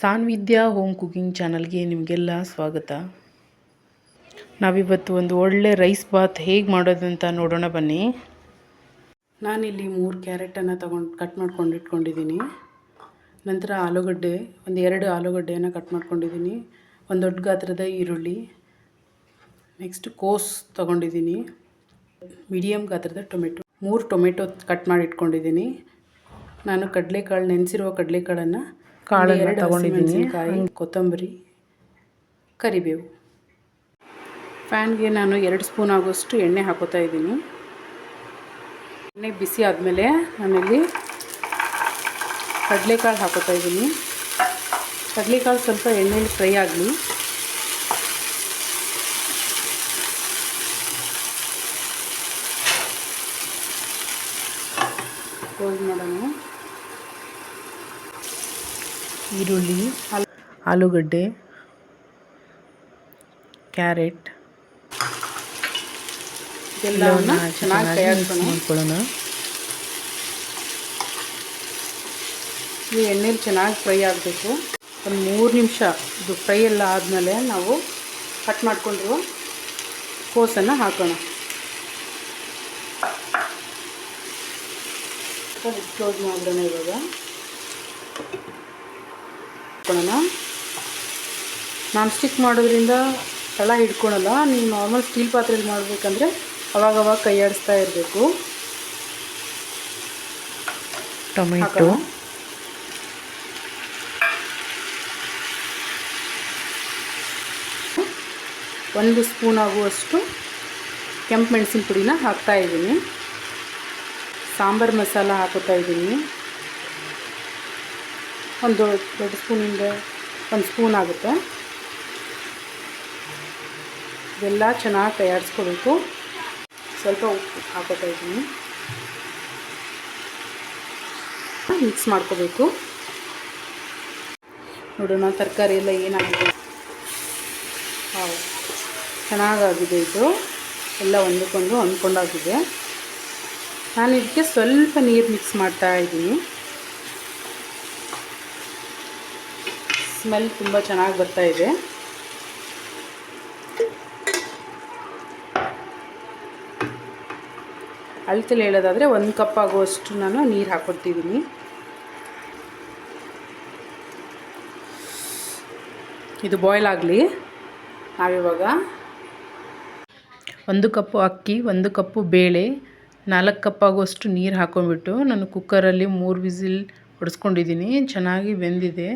ಸಾನ್ವಿದ್ಯಾ home cooking ಚಾನಲ್ಗೆ ನಿಮಗೆಲ್ಲ ಸ್ವಾಗತ. ನಾವಿವತ್ತು ಒಂದು ಒಳ್ಳೆ ರೈಸ್ ಬಾತ್ ಹೇಗೆ ಮಾಡೋದಂತ ನೋಡೋಣ ಬನ್ನಿ. ನಾನಿಲ್ಲಿ ಮೂರು ಕ್ಯಾರೆಟನ್ನು ತಗೊಂಡು ಕಟ್ ಮಾಡ್ಕೊಂಡು ಇಟ್ಕೊಂಡಿದ್ದೀನಿ. ನಂತರ ಆಲೂಗಡ್ಡೆ, ಒಂದು ಎರಡು ಆಲೂಗಡ್ಡೆಯನ್ನು ಕಟ್ ಮಾಡ್ಕೊಂಡಿದ್ದೀನಿ. ಒಂದು ದೊಡ್ಡ ಗಾತ್ರದ ಈರುಳ್ಳಿ, ನೆಕ್ಸ್ಟ್ ಕೋಸ್ ತೊಗೊಂಡಿದ್ದೀನಿ. ಮೀಡಿಯಮ್ ಗಾತ್ರದ ಟೊಮೆಟೊ, ಮೂರು ಟೊಮೆಟೊ ಕಟ್ ಮಾಡಿ ಇಟ್ಕೊಂಡಿದ್ದೀನಿ. ನಾನು ಕಡಲೆಕಾಳು ನೆನೆಸಿರುವ ಕಡಲೆಕಾಳನ್ನು ಕಾಳನ್ನು ತಗೊಂಡಿದ್ದೀನಿ. ಕಾಯಿ ಕೊತ್ತಂಬರಿ ಕರಿಬೇವು. ಫ್ಯಾನ್ಗೆ ನಾನು ಎರಡು ಸ್ಪೂನ್ ಆಗೋಷ್ಟು ಎಣ್ಣೆ ಹಾಕೋತಾ ಇದ್ದೀನಿ. ಎಣ್ಣೆ ಬಿಸಿ ಆದಮೇಲೆ ನಾನಿಲ್ಲಿ ಕಡಲೆಕಾಳು ಹಾಕೋತಾ ಇದ್ದೀನಿ. ಕಡಲೆಕಾಳು ಸ್ವಲ್ಪ ಎಣ್ಣೆಯಲ್ಲಿ ಫ್ರೈ ಆಗಲಿ. ಕ್ಲೋಸ್ ಮಾಡೋಣ. ಈರುಳ್ಳಿ ಆಲೂಗಡ್ಡೆ ಕ್ಯಾರೆಟ್. ಎಲ್ಲವನ್ನು ಚೆನ್ನಾಗಿ ಮಾಡ್ಕೊಳ್ಳೋಣ. ಈ ಎಣ್ಣೆಲಿ ಚೆನ್ನಾಗಿ ಫ್ರೈ ಆಗಬೇಕು. ಒಂದು ಮೂರು ನಿಮಿಷ ಇದು ಫ್ರೈ ಎಲ್ಲ ಆದಮೇಲೆ ನಾವು ಕಟ್ ಮಾಡಿಕೊಂಡಿರುವ ಕೋಸನ್ನು ಹಾಕೋಣ. ಕ್ಲೋಸ್ ಮಾಡೋಣ ಇವಾಗ ಹಾಕೊಳ್ಳೋಣ ನಾನ್ ಸ್ಟಿಕ್ ಮಾಡೋದ್ರಿಂದ ತಳ ಹಿಡ್ಕೊಳಲ್ಲ ನೀವು ನಾರ್ಮಲ್ ಸ್ಟೀಲ್ ಪಾತ್ರೆಯಲ್ಲಿ ಮಾಡಬೇಕಂದ್ರೆ ಅವಾಗವಾಗ ಕೈ ಆಡಿಸ್ತಾ ಇರಬೇಕು. ಟೊಮೆಟೊ. ಒಂದು ಸ್ಪೂನ್ ಆಗುವಷ್ಟು ಕೆಂಪು ಮೆಣಸಿನ ಪುಡಿನ ಹಾಕ್ತಾ ಇದ್ದೀನಿ. ಸಾಂಬಾರು ಮಸಾಲ ಹಾಕುತ್ತಾ ಇದ್ದೀನಿ. ಒಂದು ದೊಡ್ಡ ಸ್ಪೂನಿಂದ ಒಂದು ಸ್ಪೂನ್ ಆಗುತ್ತೆ. ಇದೆಲ್ಲ ಚೆನ್ನಾಗಿ ತಯಾರಿಸ್ಕೋಬೇಕು. ಸ್ವಲ್ಪ ಉಪ್ಪು ಹಾಕೋತಾ ಇದ್ದೀನಿ. ಮಿಕ್ಸ್ ಮಾಡ್ಕೋಬೇಕು. ನೋಡೋಣ, ತರಕಾರಿ ಎಲ್ಲ ಏನಾಗಿದೆ? ಹೌದು ಚೆನ್ನಾಗಾಗಿದೆ ಇದು. ಎಲ್ಲ ಒಂದಕ್ಕೊಂದು ಹೊಂದ್ಕೊಂಡಾಗಿದೆ. ನಾನು ಇದಕ್ಕೆ ಸ್ವಲ್ಪ ನೀರು ಮಿಕ್ಸ್ ಮಾಡ್ತಾ ಇದ್ದೀನಿ. ಸ್ಮೆಲ್ ತುಂಬ ಚೆನ್ನಾಗಿ ಬರ್ತಾ ಇದೆ. ಅಳತಲ್ಲಿ ಹೇಳೋದಾದರೆ ಒಂದು ಕಪ್ ಆಗುವಷ್ಟು ನಾನು ನೀರು ಹಾಕ್ಕೊಡ್ತಿದ್ದೀನಿ ಇದು ಬಾಯ್ಲ್ ಆಗಲಿ. ನಾವಿವಾಗ ಒಂದು ಕಪ್ಪು ಅಕ್ಕಿ, ಒಂದು ಕಪ್ಪು ಬೇಳೆ, ನಾಲ್ಕು ಕಪ್ ಆಗುವಷ್ಟು ನೀರು ಹಾಕೊಂಡ್ಬಿಟ್ಟು ನಾನು ಕುಕ್ಕರಲ್ಲಿ ಮೂರು ವಿಸಿಲ್ ಹೊಡೆಸ್ಕೊಂಡಿದ್ದೀನಿ ಚೆನ್ನಾಗಿ ಬೆಂದಿದೆ.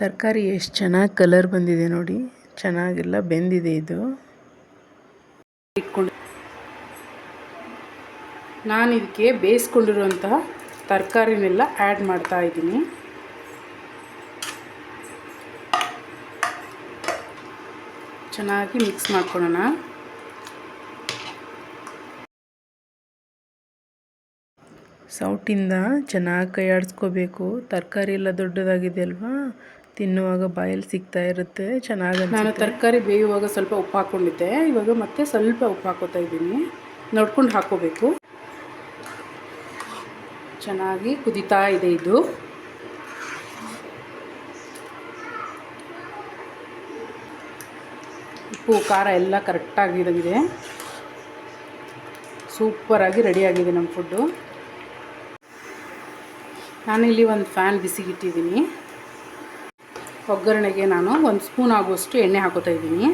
ತರಕಾರಿ ಎಷ್ಟು ಚೆನ್ನಾಗಿ ಕಲರ್ ಬಂದಿದೆ ನೋಡಿ. ಚೆನ್ನಾಗಿಲ್ಲ ಬೆಂದಿದೆ ಇದು. ಇಟ್ಕೊಂಡು ನಾನು ಇದಕ್ಕೆ ಬೇಯಿಸ್ಕೊಂಡಿರುವಂತಹ ತರಕಾರಿನೆಲ್ಲ ಆ್ಯಡ್ ಮಾಡ್ತಾ ಇದ್ದೀನಿ. ಚೆನ್ನಾಗಿ ಮಿಕ್ಸ್ ಮಾಡ್ಕೊಳ್ಳೋಣ. ಸೌಟಿಂದ ಚೆನ್ನಾಗಿ ಕೈ ಆಡಿಸ್ಕೋಬೇಕು ತರಕಾರಿ ಎಲ್ಲ ದೊಡ್ಡದಾಗಿದೆ ಅಲ್ವಾ? ತಿನ್ನುವಾಗ ಬಾಯಲ್ಲಿ ಸಿಗ್ತಾ ಇರುತ್ತೆ, ಚೆನ್ನಾಗಿ ನಾನು ತರಕಾರಿ ಬೇಯುವಾಗ ಸ್ವಲ್ಪ ಉಪ್ಪು ಹಾಕ್ಕೊಂಡಿದ್ದೆ. ಇವಾಗ ಮತ್ತೆ ಸ್ವಲ್ಪ ಉಪ್ಪು ಹಾಕೋತಾ ಇದ್ದೀನಿ. ನೋಡ್ಕೊಂಡು ಹಾಕೋಬೇಕು. ಚೆನ್ನಾಗಿ ಕುದೀತಾ ಇದೆ ಇದು. ಉಪ್ಪು, ಖಾರ ಎಲ್ಲ ಕರೆಕ್ಟಾಗಿದೆ ಸೂಪರಾಗಿ ರೆಡಿಯಾಗಿದೆ ನಮ್ಮ ಫುಡ್ಡು ನಾನಿಲ್ಲಿ ಒಂದು ಫ್ಯಾನ್ ಬಿಸಿಗಿಟ್ಟಿದ್ದೀನಿ. ಒಗ್ಗರಣೆಗೆ ನಾನು ಒಂದು ಸ್ಪೂನ್ ಆಗುವಷ್ಟು ಎಣ್ಣೆ ಹಾಕೋತಾ ಇದ್ದೀನಿ.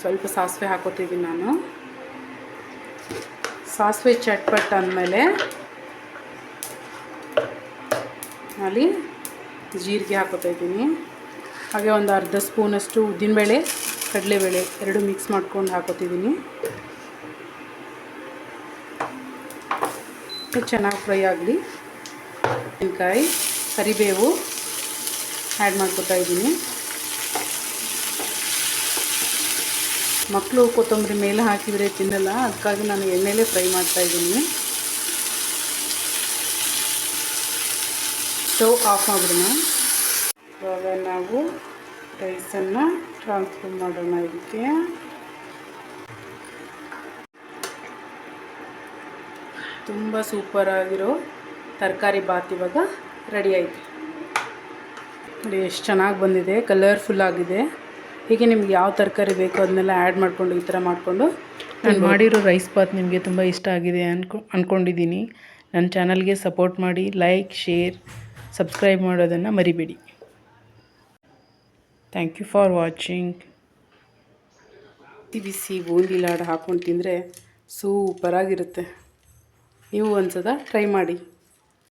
ಸ್ವಲ್ಪ ಸಾಸಿವೆ ಹಾಕೋತಿದ್ದೀನಿ ನಾನು. ಸಾಸಿವೆ ಚಟ್ಪಟ್ ಅಂದಮೇಲೆ ಅಲ್ಲಿ ಜೀರಿಗೆ ಹಾಕೋತಾ ಇದ್ದೀನಿ. ಹಾಗೆ ಒಂದು ಅರ್ಧ ಸ್ಪೂನಷ್ಟು ಉದ್ದಿನಬೇಳೆ, ಕಡಲೆಬೇಳೆ ಎರಡು ಮಿಕ್ಸ್ ಮಾಡ್ಕೊಂಡು ಹಾಕೋತಿದ್ದೀನಿ ಚೆನ್ನಾಗಿ ಫ್ರೈ ಆಗಲಿ. ಮೆಣಸಿನ್ಕಾಯಿ ಕರಿಬೇವು ಆ್ಯಡ್ ಮಾಡ್ಕೊತಾ ಇದ್ದೀನಿ. ಮಕ್ಕಳು ಕೊತ್ತಂಬರಿ ಮೇಲೆ ಹಾಕಿದರೆ ತಿನ್ನಲ್ಲ, ಅದಕ್ಕಾಗಿ ನಾನು ಎಣ್ಣೆಲೇ ಫ್ರೈ ಮಾಡ್ತಾ ಇದ್ದೀನಿ. ಸ್ಟವ್ ಆಫ್ ಮಾಡೋಣ ಇವಾಗ ನಾವು ರೈಸನ್ನು ಟ್ರಾನ್ಸ್ಫರ್ ಮಾಡೋಣ ಇದಕ್ಕೆ. ತುಂಬ ಸೂಪರಾಗಿರೋ ತರಕಾರಿ ಬಾತ್ ಇವಾಗ ರೆಡಿ ಆಯಿತು. ನೋಡಿ ಎಷ್ಟು ಚೆನ್ನಾಗಿ ಬಂದಿದೆ ಕಲರ್ಫುಲ್ ಆಗಿದೆ. ಹೀಗೆ ನಿಮ್ಗೆ ಯಾವ ತರಕಾರಿ ಬೇಕೋ ಅದನ್ನೆಲ್ಲ ಆ್ಯಡ್ ಮಾಡಿಕೊಂಡು ಈ ಥರ ಮಾಡಿಕೊಂಡು ನಾನು ಮಾಡಿರೋ ರೈಸ್ ಬಾತ್ ನಿಮಗೆ ತುಂಬ ಇಷ್ಟ ಆಗಿದೆ ಅನ್ಕೊ ಅಂದ್ಕೊಂಡಿದ್ದೀನಿ ನನ್ನ ಚಾನಲ್ಗೆ ಸಪೋರ್ಟ್ ಮಾಡಿ ಲೈಕ್ ಶೇರ್ ಸಬ್ಸ್ಕ್ರೈಬ್ ಮಾಡೋದನ್ನು ಮರಿಬೇಡಿ. ಥ್ಯಾಂಕ್ ಯು ಫಾರ್ ವಾಚಿಂಗ್ ಬಿಸಿ ಬಿಸಿ ಬೂಂದಿ ಲಾಡು ಹಾಕ್ಕೊಂಡು ತಿಂದರೆ ಸೂಪರಾಗಿರುತ್ತೆ. ನೀವು ಒಂದ್ಸಲ ಟ್ರೈ ಮಾಡಿ.